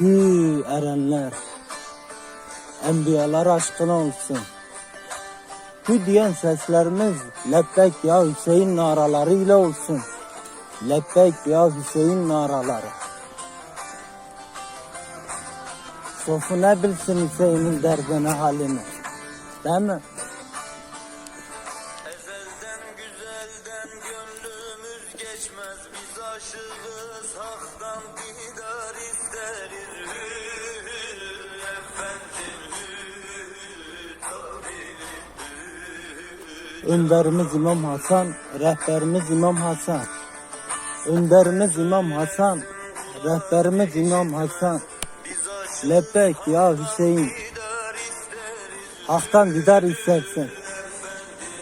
Hü erenler, enbiyalar aşkına olsun. Hü diyen seslerimiz lebbek ya Hüseyin naralarıyla olsun. Lebbek ya Hüseyin naraları. Sofu ne bilsin Hüseyin'in derdini halini. Değil mi? Geçmez Biz aşığız haktan Önderimiz İmam Hasan, rehberimiz İmam Hasan. Önderimiz İmam Hasan, rehberimiz İmam Hasan. Lebbek ya Hüseyin, haktan didar istersin.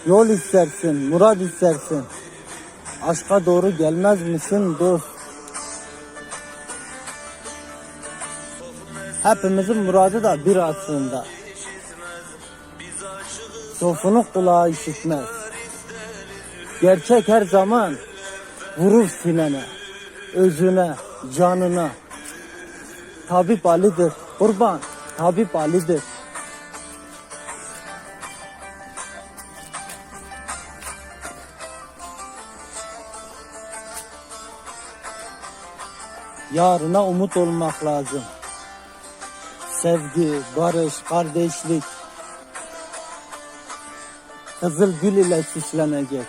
Yol istersin, murad istersin. Aşka doğru gelmez misin dost? Hepimizin muradı da bir aslında. Biz aşığız Sofunu kulağı işitmez. Gerçek her zaman vurur sinene, özüne, canına. Tabip Ali'dir, kurban, Tabip Ali'dir. Yarına umut olmak lazım. Sevgi, barış, kardeşlik, Kızıl gül ile süslenecek.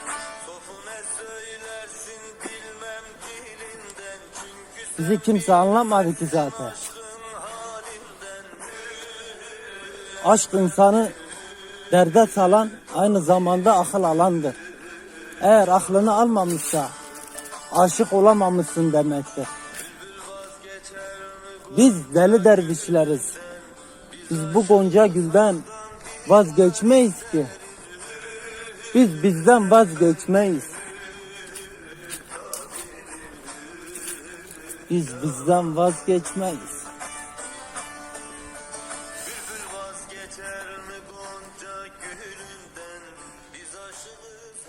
Bizi kimse anlamadı ki zaten. Aşk insanı derde salan aynı zamanda akıl alandır. Eğer aklını almamışsa aşık olamamışsın demektir. Biz deli dervişleriz. Biz bu gonca gülden vazgeçmeyiz ki. Biz bizden vazgeçmeyiz. Biz bizden vazgeçmeyiz. Vazgeçer mi gonca gülünden Biz aşığız